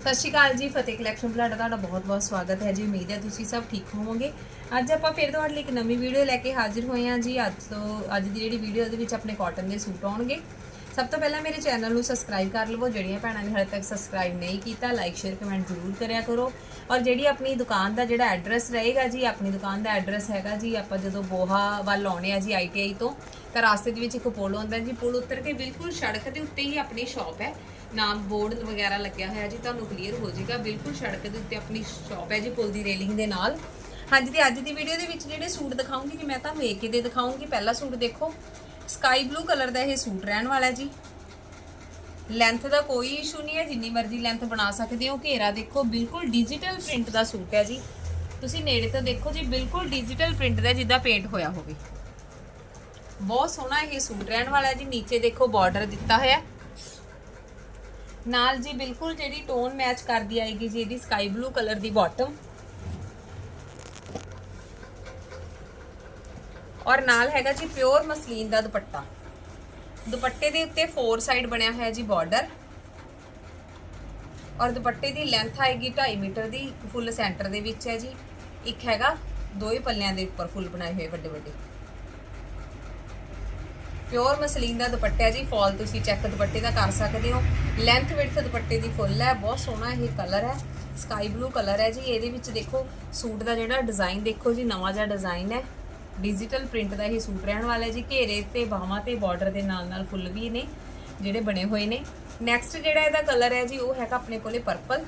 ਸਤਿ ਸ਼੍ਰੀ ਅਕਾਲ ਜੀ, ਫਤਿਹ ਕਲੈਕਸ਼ਨ ਬੁਲਾਡਾ ਤੁਹਾਡਾ ਬਹੁਤ-ਬਹੁਤ ਸਵਾਗਤ ਹੈ ਜੀ। ਉਮੀਦ ਹੈ ਤੁਸੀਂ ਸਭ ਠੀਕ ਹੋਵੋਗੇ। ਅੱਜ ਆਪਾਂ ਫਿਰ ਤੁਹਾਡੇ ਲਈ ਇੱਕ ਨਵੀਂ ਵੀਡੀਓ ਲੈ ਕੇ ਹਾਜ਼ਰ ਹੋਏ ਹਾਂ ਜੀ। ਅੱਜ ਤੋਂ, ਅੱਜ ਦੀ ਜਿਹੜੀ ਵੀਡੀਓ ਉਹਦੇ ਵਿੱਚ ਆਪਣੇ ਕਾਟਨ ਦੇ ਸੂਟ ਆਉਣਗੇ। ਸਭ ਤੋਂ ਪਹਿਲਾਂ ਮੇਰੇ ਚੈਨਲ ਨੂੰ ਸਬਸਕ੍ਰਾਈਬ ਕਰ ਲਵੋ। ਜਿਹੜੀਆਂ ਭੈਣਾਂ ਨੇ ਹਾਲੇ ਤੱਕ ਸਬਸਕ੍ਰਾਈਬ ਨਹੀਂ ਕੀਤਾ ਲਾਈਕ ਸ਼ੇਅਰ ਕਮੈਂਟ ਜ਼ਰੂਰ ਕਰਿਆ ਕਰੋ। ਔਰ ਜਿਹੜੀ ਆਪਣੀ ਦੁਕਾਨ ਦਾ ਜਿਹੜਾ ਐਡਰੈਸ ਰਹੇਗਾ ਜੀ, ਆਪਣੀ ਦੁਕਾਨ ਦਾ ਐਡਰੈਸ ਹੈਗਾ ਜੀ, ਆਪਾਂ ਜਦੋਂ ਬੋਹਾ ਵੱਲ ਆਉਣੇ ਆ ਜੀ ਆਈਟੀਆਈ ਤੋਂ, ਤਾਂ ਰਾਸਤੇ ਦੇ ਵਿੱਚ ਇੱਕ ਪੁਲ ਆਉਂਦਾ ਜੀ। ਪੁਲ ਉੱਤਰ ਕੇ ਬਿਲਕੁਲ ਸੜਕ ਦੇ ਉੱਤੇ ਹੀ ਆਪਣੀ ਸ਼ਾਪ ਹੈ। ਨਾਮ ਬੋਰਡ ਵਗੈਰਾ ਲੱਗਿਆ ਹੋਇਆ ਜੀ, ਤੁਹਾਨੂੰ ਕਲੀਅਰ ਹੋ ਜਾਏਗਾ। ਬਿਲਕੁਲ ਸੜਕ ਦੇ ਉੱਤੇ ਆਪਣੀ ਸ਼ਾਪ ਹੈ ਜੀ, ਪੁਲ ਦੀ ਰੇਲਿੰਗ ਦੇ ਨਾਲ। ਹਾਂਜੀ, ਤੇ ਅੱਜ ਦੀ ਵੀਡੀਓ ਦੇ ਵਿੱਚ ਜਿਹੜੇ ਸੂਟ ਦਿਖਾਉਂਗੀ ਜੀ, ਮੈਂ ਤੁਹਾਨੂੰ ਇੱਕ ਦੇ ਦਿਖਾਉਂਗੀ। ਪਹਿਲਾ ਸੂਟ ਦੇਖੋ। ਸਕਾਈ ਬਲੂ ਕਲਰ ਦਾ ਇਹ ਸੂਟ ਰਹਿਣ ਵਾਲਾ ਜੀ। ਲੈਂਥ ਦਾ ਕੋਈ ਇਸ਼ੂ ਨਹੀਂ ਹੈ, ਜਿੰਨੀ ਮਰਜ਼ੀ ਲੈਂਥ ਬਣਾ ਸਕਦੇ ਹੋ। ਘੇਰਾ ਦੇਖੋ, ਬਿਲਕੁਲ ਡਿਜੀਟਲ ਪ੍ਰਿੰਟ ਦਾ ਸੂਟ ਹੈ ਜੀ। ਤੁਸੀਂ ਨੇੜੇ ਤੋਂ ਦੇਖੋ ਜੀ, ਬਿਲਕੁਲ ਡਿਜੀਟਲ ਪ੍ਰਿੰਟ ਦਾ ਜਿੱਦਾਂ ਪੇਂਟ ਹੋਇਆ ਹੋਵੇ। ਬਹੁਤ ਸੋਹਣਾ ਇਹ ਸੂਟ ਰਹਿਣ ਵਾਲਾ ਜੀ। ਨੀਚੇ ਦੇਖੋ ਬਾਰਡਰ ਦਿੱਤਾ ਹੋਇਆ ਨਾਲ ਜੀ ਬਿਲਕੁਲ ਜਿਹੜੀ ਟੋਨ ਮੈਚ ਕਰਦੀ ਆਏਗੀ ਜੀ, ਇਹਦੀ ਸਕਾਈ ਬਲੂ ਕਲਰ ਦੀ ਬਾਟਮ ਔਰ ਨਾਲ ਹੈਗਾ ਜੀ ਪਿਓਰ ਮਸਲੀਨ ਦਾ ਦੁਪੱਟਾ। ਦੁਪੱਟੇ ਦੇ ਉੱਤੇ ਫੋਰ ਸਾਈਡ ਬਣਿਆ ਹੋਇਆ ਜੀ ਬਾਰਡਰ ਔਰ ਦੁਪੱਟੇ ਦੀ ਲੈਂਥ ਆਏਗੀ 2.5 ਮੀਟਰ ਦੀ ਫੁੱਲ ਸੈਂਟਰ ਦੇ ਵਿੱਚ ਹੈ ਜੀ। ਇੱਕ ਹੈਗਾ ਦੋ ਪੱਲਿਆਂ ਦੇ ਉੱਪਰ ਫੁੱਲ ਬਣਾਏ ਹੋਏ ਵੱਡੇ ਵੱਡੇ। ਪਿਓਰ ਮਸਲੀਨ ਦਾ ਦੁਪੱਟਾ ਹੈ ਜੀ ਫਾਲ ਤੁਸੀਂ ਚੈੱਕ ਦੁਪੱਟੇ ਦਾ ਕਰ ਸਕਦੇ ਹੋ। ਲੈਂਥ ਵਿਡਥ ਦੁਪੱਟੇ ਦੀ ਫੁੱਲ ਹੈ, ਬਹੁਤ ਸੋਹਣਾ ਇਹ ਕਲਰ ਹੈ। ਸਕਾਈ ਬਲੂ ਕਲਰ ਹੈ ਜੀ, ਇਹਦੇ ਵਿੱਚ ਦੇਖੋ ਸੂਟ ਦਾ ਜਿਹੜਾ ਡਿਜ਼ਾਈਨ ਦੇਖੋ ਜੀ, ਨਵਾਂ ਜਿਹਾ ਡਿਜ਼ਾਈਨ ਹੈ। ਡਿਜੀਟਲ ਪ੍ਰਿੰਟ ਦਾ ਇਹ ਸੂਟ ਰਹਿਣ ਵਾਲਾ ਹੈ ਜੀ। ਘੇਰੇ ਤੇ ਬਾਹਾਂ ਤੇ ਬਾਰਡਰ ਦੇ ਨਾਲ ਨਾਲ ਫੁੱਲ ਵੀ ਨੇ, ਜਿਹੜੇ ਬਣੇ ਹੋਏ ਨੇ। ਨੈਕਸਟ ਜਿਹੜਾ ਇਹਦਾ ਕਲਰ ਹੈ ਜੀ, ਉਹ ਹੈਗਾ ਆਪਣੇ ਕੋਲੇ ਪਰਪਲ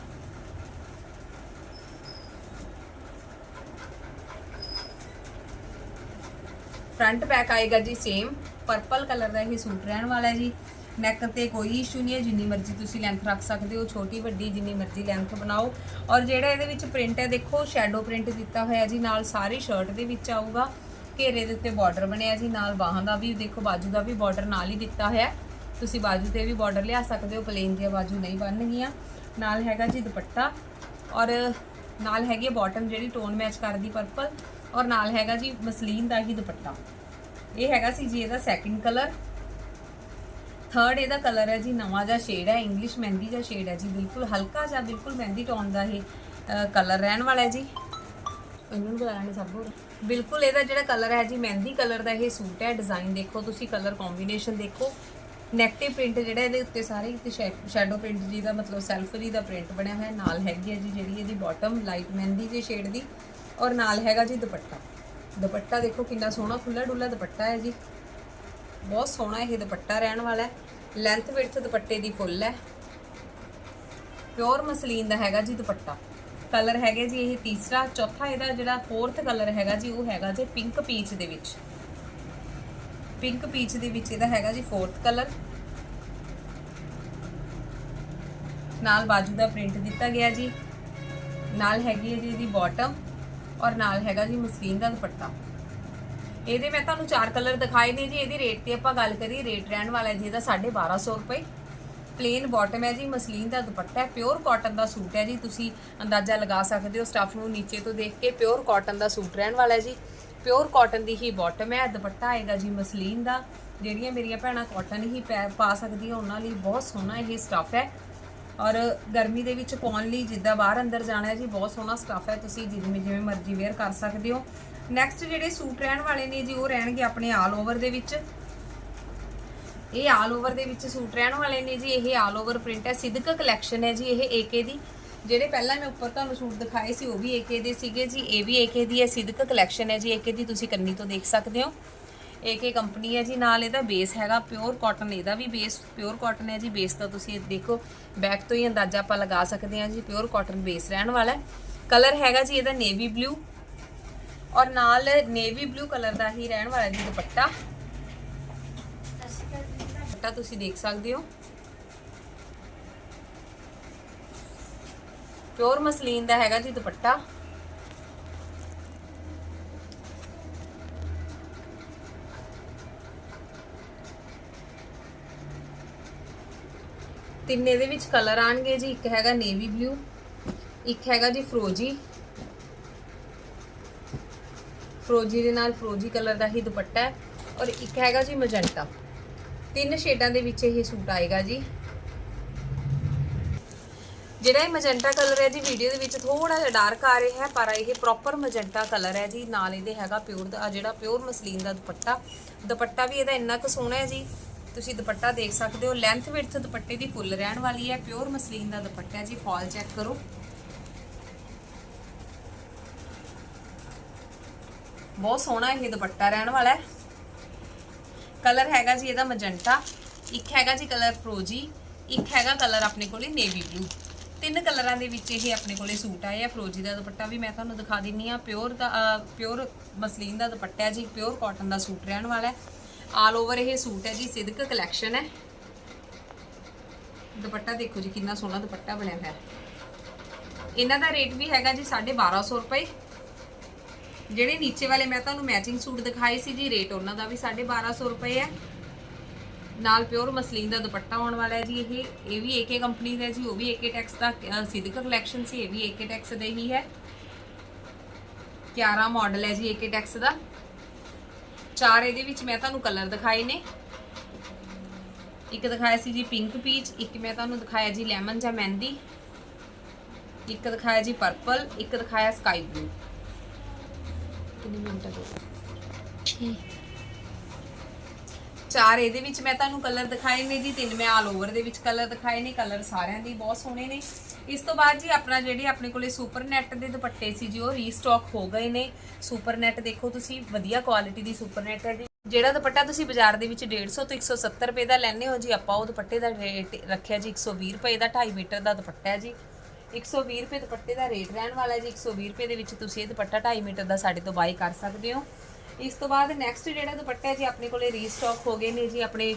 ਫਰੰਟ ਪੈਕ ਆਏਗਾ ਜੀ ਸੇਮ ਪਰਪਲ ਕਲਰ ਦਾ ਇਹ ਸੂਟ ਰਹਿਣ ਵਾਲਾ ਹੈ ਜੀ। ਨੈਕ ਤੇ ਕੋਈ ਇਸ਼ੂ ਨਹੀਂ ਹੈ, ਜਿੰਨੀ ਮਰਜ਼ੀ ਤੁਸੀਂ ਲੈਂਥ ਰੱਖ ਸਕਦੇ ਹੋ, ਛੋਟੀ, ਵੱਡੀ, ਜਿੰਨੀ ਮਰਜ਼ੀ ਲੈਂਥ ਬਣਾਓ। ਔਰ ਜਿਹੜਾ ਇਹਦੇ ਵਿੱਚ ਪ੍ਰਿੰਟ ਹੈ, ਦੇਖੋ ਸ਼ੈਡੋ ਪ੍ਰਿੰਟ ਦਿੱਤਾ ਹੋਇਆ ਜੀ, ਨਾਲ ਸਾਰੀ ਸ਼ਰਟ ਦੇ ਵਿੱਚ ਆਊਗਾ। ਘੇਰੇ ਦੇ ਉੱਤੇ ਬਾਰਡਰ ਬਣਿਆ ਜੀ ਨਾਲ ਬਾਹਾਂ ਦਾ ਵੀ, ਦੇਖੋ ਬਾਜੂ ਦਾ ਵੀ ਬਾਰਡਰ ਨਾਲ ਹੀ ਦਿੱਤਾ ਹੋਇਆ ਤੁਸੀਂ ਬਾਜੂ ਤੇ ਵੀ ਬਾਰਡਰ ਲਿਆ ਸਕਦੇ ਹੋ ਪਲੇਨ ਦੀਆਂ ਬਾਜੂ ਨਹੀਂ ਬਣਨਗੀਆਂ। ਨਾਲ ਹੈਗਾ ਜੀ ਦੁਪੱਟਾ ਔਰ ਨਾਲ ਹੈਗੀ ਹੈ ਬਾਟਮ ਜਿਹੜੀ ਟੋਨ ਮੈਚ ਕਰਦੀ ਪਰਪਲ ਔਰ ਨਾਲ ਹੈਗਾ ਜੀ ਮਸਲੀਨ ਦਾ ਹੀ ਦੁਪੱਟਾ। ਇਹ ਹੈਗਾ ਸੀ ਜੀ ਇਹਦਾ ਸੈਕਿੰਡ ਕਲਰ ਥਰਡ ਇਹਦਾ ਕਲਰ ਹੈ ਜੀ ਨਵਾਂ ਜਿਹਾ ਸ਼ੇਡ ਹੈ ਇੰਗਲਿਸ਼ ਮਹਿੰਦੀ ਜਿਹਾ ਸ਼ੇਡ ਹੈ ਜੀ, ਬਿਲਕੁਲ ਹਲਕਾ ਜਿਹਾ, ਬਿਲਕੁਲ ਮਹਿੰਦੀ ਟੋਨ ਦਾ ਇਹ ਕਲਰ ਰਹਿਣ ਵਾਲਾ ਹੈ ਜੀ। ਇਹਨੂੰ ਵੀ ਬੁਲਾ ਲੈਣੇ ਸਭ ਹੋਰ। ਬਿਲਕੁਲ, ਇਹਦਾ ਜਿਹੜਾ ਕਲਰ ਹੈ ਜੀ, ਮਹਿੰਦੀ ਕਲਰ ਦਾ ਇਹ ਸੂਟ ਹੈ ਡਿਜ਼ਾਈਨ ਦੇਖੋ ਤੁਸੀਂ ਕਲਰ ਕੰਬੀਨੇਸ਼ਨ ਦੇਖੋ। ਨੈਕਟਿਵ ਪ੍ਰਿੰਟ ਜਿਹੜਾ ਇਹਦੇ ਉੱਤੇ ਸਾਰੇ ਤੇ ਸ਼ੈਡੋ ਪ੍ਰਿੰਟ ਜੀ ਦਾ ਮਤਲਬ ਸੈਲਫ ਜੀ ਦਾ ਪ੍ਰਿੰਟ ਬਣਿਆ ਹੋਇਆ, ਨਾਲ ਹੈਗੀ ਹੈ ਜੀ ਜਿਹੜੀ ਇਹਦੀ ਬਾਟਮ ਲਾਈਟ ਮਹਿੰਦੀ ਜੇ ਸ਼ੇਡ ਦੀ, ਔਰ ਨਾਲ ਹੈਗਾ ਜੀ ਦੁਪੱਟਾ। ਦੁਪੱਟਾ ਦੇਖੋ ਕਿੰਨਾ ਸੋਹਣਾ ਖੁੱਲਾ ਡੁੱਲਾ ਦੁਪੱਟਾ ਹੈ ਜੀ। ਬਹੁਤ ਸੋਹਣਾ ਇਹ ਦੁਪੱਟਾ ਰਹਿਣ ਵਾਲਾ ਹੈ। ਲੈਂਥ ਵਿਡਥ ਦੁਪੱਟੇ ਦੀ ਫੁੱਲ ਹੈ। ਪਿਓਰ ਮਸਲੀਨ ਦਾ ਹੈਗਾ ਜੀ ਦੁਪੱਟਾ। ਕਲਰ ਹੈਗੇ ਜੀ, ਇਹ ਤੀਸਰਾ, ਚੌਥਾ ਇਹਦਾ ਜਿਹੜਾ ਫੋਰਥ ਕਲਰ ਹੈਗਾ ਜੀ, ਉਹ ਹੈਗਾ ਜੀ ਪਿੰਕ ਪੀਚ ਦੇ ਵਿੱਚ। ਪਿੰਕ ਪੀਚ ਦੇ ਵਿੱਚ ਇਹਦਾ ਹੈਗਾ ਜੀ ਫੋਰਥ ਕਲਰ। ਨਾਲ ਬਾਜੂ ਦਾ ਪ੍ਰਿੰਟ ਦਿੱਤਾ ਗਿਆ ਜੀ। ਨਾਲ ਹੈਗੀ ਹੈ ਜੀ ਇਹਦੀ ਬਾਟਮ ਔਰ ਨਾਲ ਹੈਗਾ ਜੀ ਮਸਲੀਨ ਦਾ ਦੁਪੱਟਾ। ਇਹਦੇ ਮੈਂ ਤੁਹਾਨੂੰ ਚਾਰ ਕਲਰ ਦਿਖਾਏ ਨੇ ਜੀ, ਇਹਦੀ ਰੇਟ ਤੇ ਆਪਾਂ ਗੱਲ ਕਰੀਏ ਰੇਟ ਰਹਿਣ ਵਾਲਾ ਜੀ, ਇਹਦਾ 1250 ਰੁਪਏ। ਪਲੇਨ ਬਾਟਮ ਹੈ ਜੀ, ਮਸਲੀਨ ਦਾ ਦੁਪੱਟਾ ਹੈ ਪਿਓਰ ਕਾਟਨ ਦਾ ਸੂਟ ਹੈ ਜੀ, ਤੁਸੀਂ ਅੰਦਾਜ਼ਾ ਲਗਾ ਸਕਦੇ ਹੋ ਸਟੱਫ ਨੂੰ ਨੀਚੇ ਤੋਂ ਦੇਖ ਕੇ ਪਿਓਰ ਕਾਟਨ ਦਾ ਸੂਟ ਰਹਿਣ ਵਾਲਾ ਹੈ ਜੀ। ਪਿਓਰ ਕਾਟਨ ਦੀ ਹੀ ਬਾਟਮ ਹੈ, ਦੁਪੱਟਾ ਆਏਗਾ ਜੀ ਮਸਲੀਨ ਦਾ, ਜਿਹੜੀਆਂ ਮੇਰੀਆਂ ਭੈਣਾਂ ਕਾਟਨ ਹੀ ਪੈ- ਪਾ ਸਕਦੀਆਂ, ਉਹਨਾਂ ਲਈ ਬਹੁਤ ਸੋਹਣਾ ਇਹ ਸਟੱਫ ਹੈ। ਔਰ ਗਰਮੀ ਦੇ ਵਿੱਚ ਪਾਉਣ ਲਈ ਜਿੱਦਾਂ ਬਾਹਰ ਅੰਦਰ ਜਾਣਾ ਹੈ ਜੀ, ਬਹੁਤ ਸੋਹਣਾ ਸਟੱਫ ਹੈ, ਤੁਸੀਂ ਜਿਵੇਂ ਜਿਵੇਂ ਮਰਜ਼ੀ ਵੇਅਰ ਕਰ ਸਕਦੇ ਹੋ। ਨੈਕਸਟ ਜਿਹੜੇ ਸੂਟ ਰਹਿਣ ਵਾਲੇ ਨੇ ਜੀ, ਉਹ ਰਹਿਣਗੇ ਆਪਣੇ ਆਲ ਓਵਰ ਦੇ ਵਿੱਚ। ਇਹ ਆਲ ਓਵਰ ਦੇ ਵਿੱਚ ਸੂਟ ਰਹਿਣ ਵਾਲੇ ਨੇ ਜੀ, ਇਹ ਆਲ ਓਵਰ ਪ੍ਰਿੰਟ ਹੈ। ਸਿਦਕ ਕਲੈਕਸ਼ਨ ਹੈ ਜੀ, ਇਹ ਏਕੇ ਦੀ। ਜਿਹੜੇ ਪਹਿਲਾਂ ਮੈਂ ਉੱਪਰ ਤੁਹਾਨੂੰ ਸੂਟ ਦਿਖਾਏ ਸੀ, ਉਹ ਵੀ ਏਕੇ ਦੇ ਸੀਗੇ ਜੀ। ਇਹ ਵੀ ਏਕੇ ਦੀ ਹੈ, ਸਿਦਕ ਕਲੈਕਸ਼ਨ ਹੈ ਜੀ। ਏਕੇ ਦੀ ਤੁਸੀਂ ਕੰਨੀ ਤੋਂ ਦੇਖ ਸਕਦੇ ਹੋ। ਏਕੇ ਕੰਪਨੀ ਹੈ ਜੀ, ਨਾਲ ਇਹਦਾ ਬੇਸ ਹੈਗਾ ਪਿਓਰ ਕਾਟਨ ਇਹਦਾ ਵੀ ਬੇਸ ਪਿਓਰ ਕਾਟਨ ਹੈ ਜੀ। ਬੇਸ ਤਾਂ ਤੁਸੀਂ ਇਹ ਦੇਖੋ ਬੈਕ ਤੋਂ ਹੀ ਅੰਦਾਜ਼ਾ ਆਪਾਂ ਲਗਾ ਸਕਦੇ ਹਾਂ ਜੀ ਪਿਓਰ ਕਾਟਨ ਬੇਸ ਰਹਿਣ ਵਾਲਾ ਹੈ। ਕਲਰ ਹੈਗਾ ਜੀ ਇਹਦਾ ਨੇਵੀ ਬਲੂ ਔਰ ਨਾਲ ਨੇਵੀ ਬਲੂ ਕਲਰ ਦਾ ਹੀ ਰਹਿਣ ਵਾਲਾ ਜੀ ਦੁਪੱਟਾ। ਦੁਪੱਟਾ ਤੁਸੀਂ ਦੇਖ ਸਕਦੇ ਹੋ। ਪਿਓਰ ਮਸਲੀਨ ਦਾ ਹੈਗਾ ਜੀ ਦੁਪੱਟਾ। ਤਿੰਨ ਇਹਦੇ ਵਿੱਚ ਕਲਰ ਆਣਗੇ ਜੀ, ਇੱਕ ਹੈਗਾ ਨੇਵੀ ਬਲੂ ਇੱਕ ਹੈਗਾ ਜੀ ਫਰੋਜੀ। ਫਰੋਜੀ ਦੇ ਨਾਲ ਫਰੋਜੀ ਕਲਰ ਦਾ ਹੀ ਦੁਪੱਟਾ ਹੈ ਔਰ ਇੱਕ ਹੈਗਾ ਜੀ ਮਜੰਟਾ। ਤਿੰਨ ਸ਼ੇਡਾਂ ਦੇ ਵਿੱਚ ਇਹ ਸੂਟ ਆਏਗਾ ਜੀ। ਜਿਹੜਾ ਇਹ ਮੈਜੈਂਟਾ ਕਲਰ ਹੈ ਜੀ ਵੀਡੀਓ ਦੇ ਵਿੱਚ ਥੋੜਾ ਜਿਹਾ ਡਾਰਕ ਆ ਰਿਹਾ ਹੈ, ਪਰ ਇਹ ਪ੍ਰੋਪਰ ਮੈਜੈਂਟਾ ਕਲਰ ਹੈ ਜੀ। ਨਾਲ ਇਹਦੇ ਹੈਗਾ ਪਿਓਰ ਦਾ ਜਿਹੜਾ ਪਿਓਰ ਮਸਲੀਨ ਦਾ ਦੁਪੱਟਾ। ਦੁਪੱਟਾ ਵੀ ਇਹਦਾ ਇੰਨਾ ਕੁ ਸੋਹਣਾ ਹੈ ਜੀ। ਤੁਸੀਂ ਦੁਪੱਟਾ ਦੇਖ ਸਕਦੇ ਹੋ ਲੈਂਥ ਵਿਡਥ ਦੁਪੱਟੇ ਦੀ ਫੁੱਲ ਰਹਿਣ ਵਾਲੀ ਹੈ। ਪਿਓਰ ਮਸਲੀਨ ਦਾ ਦੁਪੱਟਾ ਹੈ ਜੀ ਫਾਲ ਚੈੱਕ ਕਰੋ। ਬਹੁਤ ਸੋਹਣਾ ਇਹ ਦੁਪੱਟਾ ਰਹਿਣ ਵਾਲਾ ਹੈ। ਕਲਰ ਹੈਗਾ ਜੀ ਇਹਦਾ ਮੈਜੈਂਟਾ, ਇੱਕ ਹੈਗਾ ਜੀ ਕਲਰ ਫਰੋਜੀ, ਇੱਕ ਹੈਗਾ ਕਲਰ ਆਪਣੇ ਕੋਲੇ ਨੇਵੀ ਬਲੂ। ਤਿੰਨ ਕਲਰਾਂ ਦੇ ਵਿੱਚ ਇਹ ਆਪਣੇ ਕੋਲੇ ਸੂਟ ਆਏ ਆ, ਫਰੋਜੀ ਦਾ ਦੁਪੱਟਾ ਵੀ ਮੈਂ ਤੁਹਾਨੂੰ ਦਿਖਾ ਦਿੰਨੀ ਆ, ਪਿਓਰ ਦਾ ਪਿਓਰ ਮਸਲੀਨ ਦਾ ਦੁਪੱਟਾ ਹੈ ਜੀ, ਪਿਓਰ ਕਾਟਨ ਦਾ ਸੂਟ ਰਹਿਣ ਵਾਲਾ ਹੈ। ਆਲ ਓਵਰ ਇਹ ਸੂਟ ਹੈ ਜੀ, ਸਿਦਕ ਕਲੈਕਸ਼ਨ ਹੈ। ਦੁਪੱਟਾ ਦੇਖੋ ਜੀ, ਕਿੰਨਾ ਸੋਹਣਾ ਦੁਪੱਟਾ ਬਣਿਆ ਹੋਇਆ ਹੈ। ਇਹਨਾਂ ਦਾ ਰੇਟ ਵੀ ਹੈਗਾ ਜੀ 1250 ਰੁਪਏ। ਜਿਹੜੇ ਨੀਚੇ ਵਾਲੇ ਮੈਂ ਤੁਹਾਨੂੰ ਮੈਚਿੰਗ ਸੂਟ ਦਿਖਾਏ ਸੀ ਜੀ ਰੇਟ ਉਹਨਾਂ ਦਾ ਵੀ 1250 ਰੁਪਏ ਹੈ। ਨਾਲ ਪਿਓਰ ਮਸਲੀਨ ਦਾ ਦੁਪੱਟਾ ਆਉਣ ਵਾਲਾ ਹੈ ਜੀ ਇਹ। ਇਹ ਵੀ ਏਕੇ ਕੰਪਨੀ ਦਾ ਜੀ ਉਹ ਵੀ ਏਕੇ ਟੈਕਸ ਦਾ ਅ, ਕਲੈਕਸ਼ਨ ਸੀ ਇਹ ਵੀ ਏਕੇ ਟੈਕਸ ਦਾ ਹੀ ਹੈ। 11 ਮਾਡਲ ਹੈ ਜੀ ਏਕੇ ਟੈਕਸ ਦਾ। ਚਾਰ ਇਹਦੇ ਵਿੱਚ ਮੈਂ ਤੁਹਾਨੂੰ ਕਲਰ ਦਿਖਾਏ ਨੇ। ਇੱਕ ਦਿਖਾਇਆ ਸੀ ਜੀ ਪਿੰਕ ਪੀਚ ਇੱਕ ਮੈਂ ਤੁਹਾਨੂੰ ਦਿਖਾਇਆ ਜੀ ਲੈਮਨ ਜਾਂ ਮਹਿੰਦੀ। ਇੱਕ ਦਿਖਾਇਆ ਜੀ ਪਰਪਲ ਇੱਕ ਦਿਖਾਇਆ ਸਕਾਈ ਬਲੂ ਕਿੰਨੇ ਮਿੰਟ ਗਏ ਚਾਰ ਇਹਦੇ ਵਿੱਚ ਮੈਂ ਤੁਹਾਨੂੰ ਕਲਰ ਦਿਖਾਏ ਨੇ ਜੀ ਤਿੰਨ ਮੈਂ ਆਲ ਓਵਰ ਦੇ ਵਿੱਚ ਕਲਰ ਦਿਖਾਏ ਨੇ ਕਲਰ ਸਾਰਿਆਂ ਦੇ ਬਹੁਤ ਸੋਹਣੇ ਨੇ। ਇਸ ਤੋਂ ਬਾਅਦ ਜੀ ਆਪਣਾ ਜਿਹੜੇ ਆਪਣੇ ਕੋਲੇ ਸੁਪਰ ਨੈਟ ਦੇ ਦੁਪੱਟੇ ਸੀ ਜੀ ਉਹ ਰੀਸਟਾਕ ਹੋ ਗਏ ਨੇ। ਸੁਪਰ ਨੈਟ ਦੇਖੋ ਤੁਸੀਂ ਵਧੀਆ ਕੁਆਲਿਟੀ ਦੀ ਸੁਪਰ ਨੈਟ ਹੈ ਜੀ। ਜਿਹੜਾ ਦੁਪੱਟਾ ਤੁਸੀਂ ਬਾਜ਼ਾਰ ਦੇ ਵਿੱਚ 150 ਤੋਂ 170 ਰੁਪਏ ਦਾ ਲੈਣੇ ਹੋ ਜੀ ਆਪਾਂ ਉਹ ਦੁਪੱਟੇ ਦਾ ਰੇਟ ਰੱਖਿਆ ਜੀ 120 ਰੁਪਏ ਦਾ 2.5 ਮੀਟਰ ਦਾ ਦੁਪੱਟਾ ਹੈ ਜੀ। 120 ਰੁਪਏ ਦੁਪੱਟੇ ਦਾ ਰੇਟ ਰਹਿਣ ਵਾਲਾ ਹੈ ਜੀ। 120 ਰੁਪਏ ਦੇ ਵਿੱਚ ਤੁਸੀਂ ਇਹ ਦੁਪੱਟਾ 2.5 ਮੀਟਰ ਦਾ ਸਾਡੇ ਤੋਂ ਬਾਈ ਕਰ ਸਕਦੇ ਹੋ। ਇਸ ਤੋਂ ਬਾਅਦ ਨੈਕਸਟ ਜਿਹੜਾ ਦੁਪੱਟਾ ਹੈ ਜੀ, ਆਪਣੇ ਕੋਲੇ ਰੀਸਟਾਕ ਹੋ ਗਏ ਨੇ ਜੀ, ਆਪਣੇ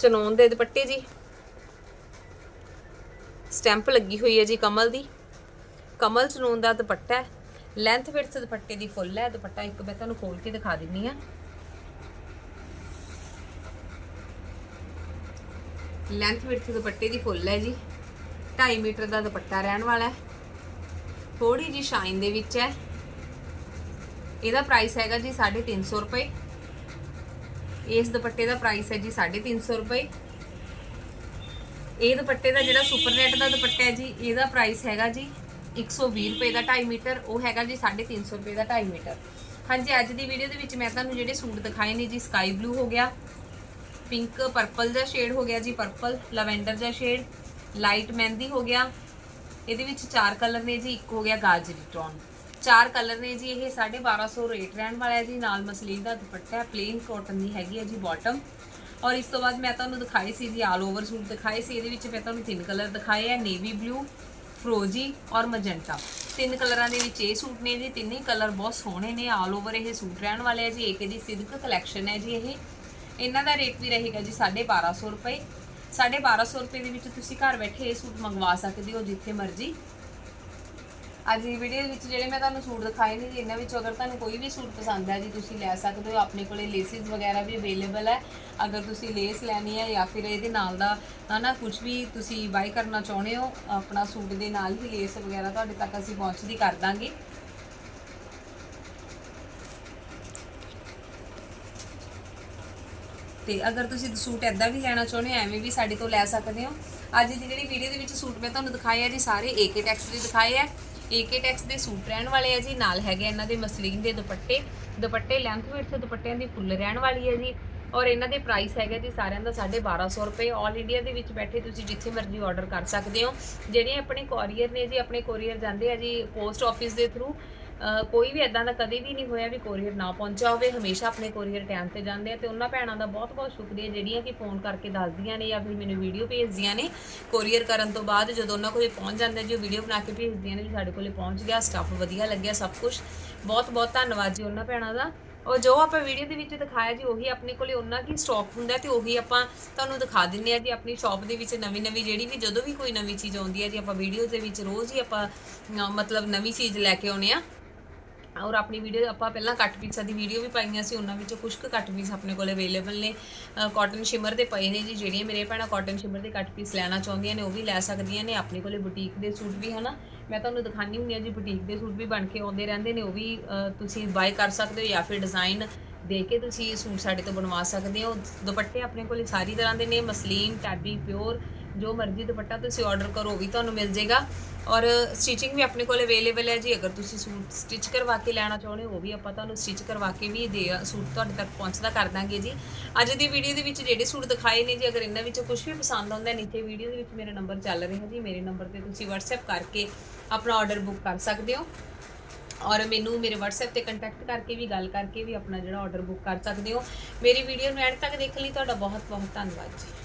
ਚਨੋਨ ਦੇ ਦੁਪੱਟੇ ਜੀ। ਸਟੈਂਪ ਲੱਗੀ ਹੋਈ ਹੈ ਜੀ ਕਮਲ ਦੀ। ਕਮਲ ਚਨੋਨ ਦਾ ਦੁਪੱਟਾ ਹੈ। ਲੈਂਥ ਵਿਡਥ ਦੁਪੱਟੇ ਦੀ ਫੁੱਲ ਹੈ। ਦੁਪੱਟਾ ਇੱਕ ਮੈਂ ਤੁਹਾਨੂੰ ਖੋਲ ਕੇ ਦਿਖਾ ਦਿੰਨੀ ਆ ਲੈਂਥ ਵਿਡਥ ਦੁਪੱਟੇ ਦੀ ਫੁੱਲ ਹੈ ਜੀ। 2.5 ਮੀਟਰ ਦਾ ਦੁਪੱਟਾ ਰਹਿਣ ਵਾਲਾ ਹੈ। ਥੋੜੀ ਜੀ ਸ਼ਾਈਨ ਦੇ ਵਿੱਚ ਹੈ। ਇਹਦਾ ਪ੍ਰਾਈਸ ਹੈਗਾ ਜੀ 350 ਰੁਪਏ। ਇਸ ਦੁਪੱਟੇ ਦਾ ਪ੍ਰਾਈਸ ਹੈ ਜੀ 350 ਰੁਪਏ। ਇਹ ਦੁਪੱਟੇ ਦਾ ਜਿਹੜਾ ਸੁਪਰ ਨੈਟ ਦਾ ਦੁਪੱਟਾ ਹੈ ਜੀ, ਇਹਦਾ ਪ੍ਰਾਈਸ ਹੈਗਾ ਜੀ 120 ਰੁਪਏ ਦਾ 2.5 ਮੀਟਰ। ਉਹ ਹੈਗਾ ਜੀ 350 ਰੁਪਏ ਦਾ 2.5 ਮੀਟਰ। ਹਾਂਜੀ, ਅੱਜ ਦੀ ਵੀਡੀਓ ਦੇ ਵਿੱਚ ਮੈਂ ਤੁਹਾਨੂੰ ਜਿਹੜੇ ਸੂਟ ਦਿਖਾਏ ਨੇ ਜੀ ਸਕਾਈ ਬਲੂ ਹੋ ਗਿਆ ਪਿੰਕ ਪਰਪਲ ਦਾ ਸ਼ੇਡ ਹੋ ਗਿਆ ਜੀ ਪਰਪਲ ਲਵੈਂਡਰ ਦਾ ਸ਼ੇਡ ਲਾਈਟ ਮਹਿੰਦੀ ਹੋ ਗਿਆ। ਇਹਦੇ ਵਿੱਚ ਚਾਰ ਕਲਰ ਨੇ ਜੀ, ਇੱਕ ਹੋ ਗਿਆ ਗਾਜਰੀ ਟੋਨ। ਚਾਰ ਕਲਰ ਨੇ ਜੀ, ਇਹ 1250 ਰੇਟ ਰਹਿਣ ਵਾਲਾ ਹੈ ਜੀ। ਨਾਲ ਮਸਲੀਨ ਦਾ ਦੁਪੱਟਾ ਹੈ ਪਲੇਨ ਕਾਟਨ ਦੀ ਹੈਗੀ ਹੈ ਜੀ ਬਾਟਮ ਔਰ ਇਸ ਤੋਂ ਬਾਅਦ ਮੈਂ ਤੁਹਾਨੂੰ ਦਿਖਾਈ ਸੀ ਜੀ ਆਲ ਓਵਰ ਸੂਟ ਦਿਖਾਏ ਸੀ। ਇਹਦੇ ਵਿੱਚ ਮੈਂ ਤੁਹਾਨੂੰ ਤਿੰਨ ਕਲਰ ਦਿਖਾਏ ਆ ਨੇਵੀ ਬਲੂ ਫਰੋਜੀ ਔਰ ਮਜੰਟਾ ਤਿੰਨ ਕਲਰਾਂ ਦੇ ਵਿੱਚ ਇਹ ਸੂਟ ਨੇ ਜੀ, ਤਿੰਨੇ ਕਲਰ ਬਹੁਤ ਸੋਹਣੇ ਨੇ ਆਲ ਓਵਰ ਇਹ ਸੂਟ ਰਹਿਣ ਵਾਲੇ ਆ ਜੀ। ਇੱਕ ਇਹਦੀ ਸਿਦਕ ਕਲੈਕਸ਼ਨ ਹੈ ਜੀ ਇਹ। ਇਹਨਾਂ ਦਾ ਰੇਟ ਵੀ ਰਹੇਗਾ ਜੀ 1250 ਰੁਪਏ। 1250 ਰੁਪਏ ਦੇ ਵਿੱਚ ਤੁਸੀਂ ਘਰ ਬੈਠੇ ਇਹ ਸੂਟ ਮੰਗਵਾ ਸਕਦੇ ਹੋ ਜਿੱਥੇ ਮਰਜ਼ੀ। ਅੱਜ ਦੀ ਵੀਡੀਓ ਵਿੱਚ ਜਿਹੜੇ ਮੈਂ ਤੁਹਾਨੂੰ ਸੂਟ ਦਿਖਾਏ ਨੇ ਜੀ, ਇਹਨਾਂ ਵਿੱਚੋਂ ਅਗਰ ਤੁਹਾਨੂੰ ਕੋਈ ਵੀ ਸੂਟ ਪਸੰਦ ਹੈ ਜੀ, ਤੁਸੀਂ ਲੈ ਸਕਦੇ ਹੋ। ਆਪਣੇ ਕੋਲੇ ਲੇਸਿਸ ਵਗੈਰਾ ਵੀ ਅਵੇਲੇਬਲ ਹੈ। ਅਗਰ ਤੁਸੀਂ ਲੇਸ ਲੈਣੀ ਹੈ ਜਾਂ ਫਿਰ ਇਹਦੇ ਨਾਲ ਦਾ ਹਨਾ ਕੁਝ ਵੀ ਤੁਸੀਂ ਬਾਈ ਕਰਨਾ ਚਾਹੁੰਦੇ ਹੋ, ਆਪਣਾ ਸੂਟ ਦੇ ਨਾਲ ਹੀ ਲੇਸ ਵਗੈਰਾ ਤੁਹਾਡੇ ਤੱਕ ਅਸੀਂ ਪਹੁੰਚਦੀ ਕਰ ਦਾਂਗੇ। ਤੇ ਅਗਰ ਤੁਸੀਂ ਸੂਟ ਐਦਾਂ ਵੀ ਲੈਣਾ ਚਾਹੁੰਦੇ ਹੋ, ਐਵੇਂ ਵੀ ਸਾਡੇ ਤੋਂ ਲੈ ਸਕਦੇ ਹੋ। ਅੱਜ ਦੀ ਜਿਹੜੀ ਵੀਡੀਓ ਦੇ ਵਿੱਚ ਸੂਟ ਮੈਂ ਤੁਹਾਨੂੰ ਦਿਖਾਏ ਆ ਜੀ, ਸਾਰੇ ਏਕੇ ਟੈਕਸ ਦੇ ਦਿਖਾਏ ਆ। ਏਕੇ ਟੈਕਸ ਦੇ ਸੂਟ ਰਹਿਣ ਵਾਲੇ ਆ ਜੀ, ਨਾਲ ਹੈਗੇ ਇਹਨਾਂ ਦੇ ਮਸਲੀਨ ਦੇ ਦੁਪੱਟੇ। ਦੁਪੱਟੇ ਲੈਂਥ ਵਿੱਚ ਦੁਪੱਟਿਆਂ ਦੀ ਫੁੱਲ ਰਹਿਣ ਵਾਲੀ ਹੈ ਜੀ। ਔਰ ਇਹਨਾਂ ਦੇ ਪ੍ਰਾਈਸ ਹੈਗਾ ਜੀ, ਸਾਰਿਆਂ ਦਾ 1250 ਰੁਪਏ। ਆਲ ਇੰਡੀਆ ਦੇ ਵਿੱਚ ਬੈਠੇ ਤੁਸੀਂ ਜਿੱਥੇ ਮਰਜ਼ੀ ਆਰਡਰ ਕਰ ਸਕਦੇ ਹੋ। ਜਿਹੜੇ ਆਪਣੇ ਕੋਰੀਅਰ ਨੇ ਜੀ, ਆਪਣੇ ਕੋਰੀਅਰ ਜਾਂਦੇ ਆ ਜੀ ਪੋਸਟ ਆਫਿਸ ਦੇ ਥਰੂ ਕੋਈ ਵੀ ਇਦਾਂ ਦਾ ਕਦੇ ਵੀ ਨਹੀਂ ਹੋਇਆ ਵੀ ਕੋਰੀਅਰ ਨਾ ਪਹੁੰਚਿਆ ਹੋਵੇ, ਹਮੇਸ਼ਾ ਆਪਣੇ ਕੋਰੀਅਰ ਟਾਈਮ ਤੇ ਜਾਂਦੇ ਆ ਤੇ ਉਹਨਾਂ ਭੈਣਾਂ ਦਾ ਬਹੁਤ-ਬਹੁਤ ਸ਼ੁਕਰੀਆ ਜਿਹੜੀਆਂ ਕਿ ਫੋਨ ਕਰਕੇ ਦੱਸਦੀਆਂ ਨੇ ਜਾਂ ਫਿਰ ਮੈਨੂੰ ਵੀਡੀਓ ਭੇਜਦੀਆਂ ਨੇ। ਕੋਰੀਅਰ ਕਰਨ ਤੋਂ ਬਾਅਦ ਜਦੋਂ ਉਹਨਾਂ ਕੋਲੇ ਪਹੁੰਚ ਜਾਂਦਾ ਜੀ, ਉਹ ਵੀਡੀਓ ਬਣਾ ਕੇ ਭੇਜਦੀਆਂ ਨੇ ਵੀ ਸਾਡੇ ਕੋਲੇ ਪਹੁੰਚ ਗਿਆ ਸਟਾਫ ਵਧੀਆ ਲੱਗਿਆ ਸਭ ਕੁਝ ਬਹੁਤ-ਬਹੁਤ ਧੰਨਵਾਦ ਜੀ ਉਹਨਾਂ ਭੈਣਾਂ ਦਾ। ਔਰ ਜੋ ਆਪਾਂ ਵੀਡੀਓ ਦੇ ਵਿੱਚ ਦਿਖਾਇਆ ਜੀ, ਉਹੀ ਆਪਣੇ ਕੋਲੇ ਉਹਨਾਂ ਕੀ ਸਟਾਕ ਹੁੰਦਾ ਤੇ ਉਹੀ ਆਪਾਂ ਤੁਹਾਨੂੰ ਦਿਖਾ ਦਿੰਨੇ ਆ ਜੀ, ਆਪਣੀ ਸ਼ਾਪ ਦੇ ਵਿੱਚ ਨਵੀਂ ਨਵੀਂ ਜਿਹੜੀ ਵੀ ਜਦੋਂ ਵੀ ਕੋਈ ਨਵੀਂ ਚੀਜ਼ ਆਉਂਦੀ ਹੈ ਜੀ, ਆਪਾਂ ਵੀਡੀਓ ਦੇ ਵਿੱਚ ਰੋਜ਼ ਹੀ ਆਪਾਂ ਮਤਲਬ ਨਵੀਂ ਚੀਜ਼ ਲੈ ਕੇ ਆਉਨੇ ਆ ਔਰ ਆਪਣੀ ਵੀਡੀਓ ਆਪਾਂ ਪਹਿਲਾਂ ਕੱਟ ਪੀਸਾਂ ਦੀ ਵੀਡੀਓ ਵੀ ਪਾਈਆਂ ਸੀ, ਉਹਨਾਂ ਵਿੱਚੋਂ ਕੁਝ ਕੁ ਕੱਟ ਪੀਸ ਆਪਣੇ ਕੋਲ ਅਵੇਲੇਬਲ ਨੇ। ਕਾਟਨ ਸ਼ਿਮਰ ਦੇ ਪਏ ਨੇ ਜੀ, ਜਿਹੜੀਆਂ ਮੇਰੇ ਭੈਣਾਂ ਕਾਟਨ ਸ਼ਿਮਰ ਦੇ ਕੱਟ ਪੀਸ ਲੈਣਾ ਚਾਹੁੰਦੀਆਂ ਨੇ, ਉਹ ਵੀ ਲੈ ਸਕਦੀਆਂ ਨੇ, ਆਪਣੇ ਕੋਲੇ ਬੁਟੀਕ ਦੇ ਸੂਟ ਵੀ, ਹਨਾ। ਮੈਂ ਤੁਹਾਨੂੰ ਦਿਖਾਣੀ ਹੁੰਦੀ ਆ ਜੀ ਬੁਟੀਕ ਦੇ ਸੂਟ ਵੀ ਬਣ ਕੇ ਆਉਂਦੇ ਰਹਿੰਦੇ ਨੇ, ਉਹ ਵੀ ਤੁਸੀਂ ਬਾਈ ਕਰ ਸਕਦੇ ਹੋ ਜਾਂ ਫਿਰ ਡਿਜ਼ਾਈਨ ਦੇ ਕੇ ਤੁਸੀਂ ਸੂਟ ਸਾਡੇ ਤੋਂ ਬਣਵਾ ਸਕਦੇ ਹੋ। ਦੁਪੱਟੇ ਆਪਣੇ ਕੋਲੇ ਸਾਰੀ ਤਰ੍ਹਾਂ ਦੇ ਨੇ, ਮਸਲੀਨ ਟੈਬੀ ਪਿਓਰ ਜੋ ਮਰਜ਼ੀ ਦੁਪੱਟਾ ਤੁਸੀਂ ਆਰਡਰ ਕਰੋ, ਉਹ ਵੀ ਤੁਹਾਨੂੰ ਮਿਲ ਜਾਏਗਾ। ਔਰ ਸਟਿਚਿੰਗ ਵੀ ਆਪਣੇ ਕੋਲ ਅਵੇਲੇਬਲ ਹੈ ਜੀ। ਅਗਰ ਤੁਸੀਂ ਸੂਟ ਸਟਿਚ ਕਰਵਾ ਕੇ ਲੈਣਾ ਚਾਹੁੰਦੇ ਹੋ, ਉਹ ਵੀ ਆਪਾਂ ਤੁਹਾਨੂੰ ਸਟਿਚ ਕਰਵਾ ਕੇ ਵੀ ਦੇ ਸੂਟ ਤੁਹਾਡੇ ਤੱਕ ਪਹੁੰਚਦਾ ਕਰ ਦਾਂਗੇ ਜੀ। ਅੱਜ ਦੀ ਵੀਡੀਓ ਦੇ ਵਿੱਚ ਜਿਹੜੇ ਸੂਟ ਦਿਖਾਏ ਨੇ ਜੀ, ਅਗਰ ਇਹਨਾਂ ਵਿੱਚੋਂ ਕੁਝ ਵੀ ਪਸੰਦ ਆਉਂਦਾ ਨੀਚੇ ਵੀਡੀਓ ਦੇ ਵਿੱਚ ਮੇਰਾ ਨੰਬਰ ਚੱਲ ਰਿਹਾ ਜੀ। ਮੇਰੇ ਨੰਬਰ ਤੇ ਤੁਸੀਂ WhatsApp ਕਰਕੇ ਆਪਣਾ ਆਰਡਰ ਬੁੱਕ ਕਰ ਸਕਦੇ ਹੋ। ਔਰ ਮੈਨੂੰ ਮੇਰੇ WhatsApp ਤੇ ਕੰਟੈਕਟ ਕਰਕੇ ਵੀ, ਗੱਲ ਕਰਕੇ ਵੀ ਆਪਣਾ ਜਿਹੜਾ ਆਰਡਰ ਬੁੱਕ ਕਰ ਸਕਦੇ ਹੋ। ਮੇਰੀ ਵੀਡੀਓ ਨੂੰ ਐਂਡ ਤੱਕ ਦੇਖਣ ਲਈ ਤੁਹਾਡਾ ਬਹੁਤ ਬਹੁਤ ਧੰਨਵਾਦ ਜੀ।